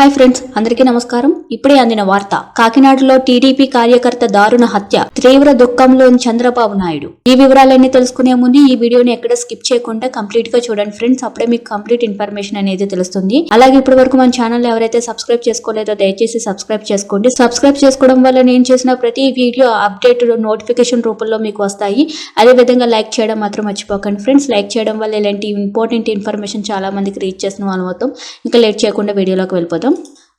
Hi friends అందరికీ నమస్కారం. ఇప్పుడే అందిన వార్త కాకినాడలో టీడీపీ కార్యకర్త దారుణ హత్య తీవ్ర దుఃఖంలోని చంద్రబాబు నాయుడు. ఈ వివరాలన్నీ తెలుసుకునే ముందు ఈ వీడియోని ఎక్కడ స్కిప్ చేయకుండా కంప్లీట్గా చూడండి ఫ్రెండ్స్. అప్పుడే మీకు కంప్లీట్ ఇన్ఫర్మేషన్ అనేది తెలుస్తుంది. అలాగే ఇప్పటి వరకు మన ఛానల్ ఎవరైతే సబ్స్క్రైబ్ చేసుకోలేదో దయచేసి సబ్స్క్రైబ్ చేసుకోండి. సబ్స్క్రైబ్ చేసుకోవడం వల్ల నేను చేసిన ప్రతి వీడియో అప్డేట్ నోటిఫికేషన్ రూపంలో మీకు వస్తాయి. అదే విధంగా లైక్ చేయడం మాత్రం మర్చిపోకండి ఫ్రెండ్స్. లైక్ చేయడం వల్ల ఇలాంటి ఇంపార్టెంట్ ఇన్ఫర్మేషన్ చాలా మందికి రీచ్ చేసిన వాళ్ళం అవుతాం. ఇంకా లేట్ చేయకుండా వీడియోలోకి వెళ్ళిపోతాం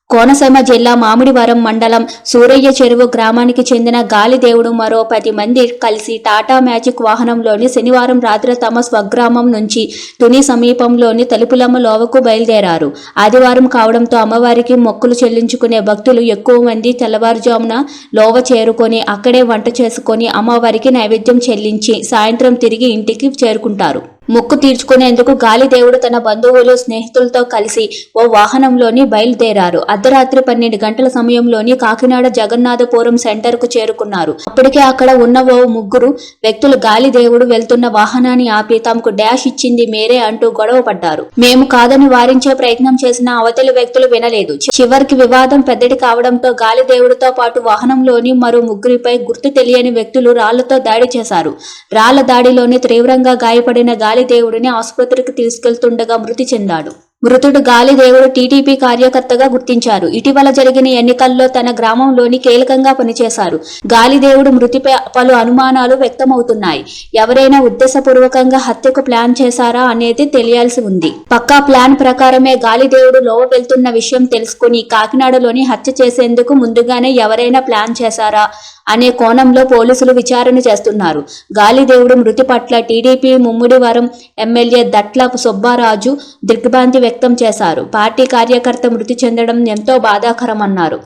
కోనసీమ జిల్లా మామిడివరం మండలం సూరయ్య చెరువు గ్రామానికి చెందిన గాలిదేవుడు మరో పది మంది కలిసి టాటా మ్యాజిక్ వాహనంలోని శనివారం రాత్రి తమ స్వగ్రామం నుంచి తుని సమీపంలోని తలుపులమ్మ లోవకు బయలుదేరారు. ఆదివారం కావడంతో అమ్మవారికి మొక్కులు చెల్లించుకునే భక్తులు ఎక్కువ మంది తెల్లవారుజామున లోవ చేరుకొని అక్కడే వంట చేసుకొని అమ్మవారికి నైవేద్యం చెల్లించి సాయంత్రం తిరిగి ఇంటికి చేరుకుంటారు. మొక్కు తీర్చుకునేందుకు గాలిదేవుడు తన బంధువులు స్నేహితులతో కలిసి ఓ వాహనంలోని బయలుదేరారు. అర్ధరాత్రి పన్నెండు గంటల సమయంలోని కాకినాడ జగన్నాథపురం సెంటర్కు చేరుకున్నారు. అప్పటికే అక్కడ ఉన్న ఓ ముగ్గురు వ్యక్తులు గాలిదేవుడు వెళ్తున్న వాహనాన్ని ఆపి తమకు డాష్ ఇచ్చింది మేరే అంటూ గొడవ పడ్డారు. మేము కాదని వారించే ప్రయత్నం చేసిన అవతలి వ్యక్తులు వినలేదు. చివరికి వివాదం పెద్దది కావడంతో గాలిదేవుడితో పాటు వాహనంలోని మరో ముగ్గురిపై గుర్తు తెలియని వ్యక్తులు రాళ్ళతో దాడి చేశారు. రాళ్ళ దాడిలోని తీవ్రంగా గాయపడిన గాలి గాలిదేవుడిని ఆసుపత్రికి తీసుకెళ్తుండగా మృతి చెందాడు. మృతుడు గాలిదేవుడు టీడీపీ కార్యకర్తగా గుర్తించారు. ఇటీవల జరిగిన ఎన్నికల్లో తన గ్రామంలోని కీలకంగా పనిచేశారు. గాలిదేవుడు మృతిపై పలు అనుమానాలు వ్యక్తమవుతున్నాయి. ఎవరైనా ఉద్దేశపూర్వకంగా హత్యకు ప్లాన్ చేశారా అనేది తెలియాల్సి ఉంది. పక్కా ప్లాన్ ప్రకారమే గాలిదేవుడు లోవ వెళ్తున్న విషయం తెలుసుకుని కాకినాడలోని హత్య చేసేందుకు ముందుగానే ఎవరైనా ప్లాన్ చేశారా అనే కోణంలో పోలీసులు విచారణ చేస్తున్నారు. గాలిదేవుడు మృతి పట్ల టీడీపీ ముమ్మిడివరం ఎమ్మెల్యే దట్ల సుబ్బారాజు దిగ్భ్రాంతి వ్యక్తం చేశారు. పార్టీ కార్యకర్త మృతి చెందడం ఎంతో బాధాకరమన్నారు.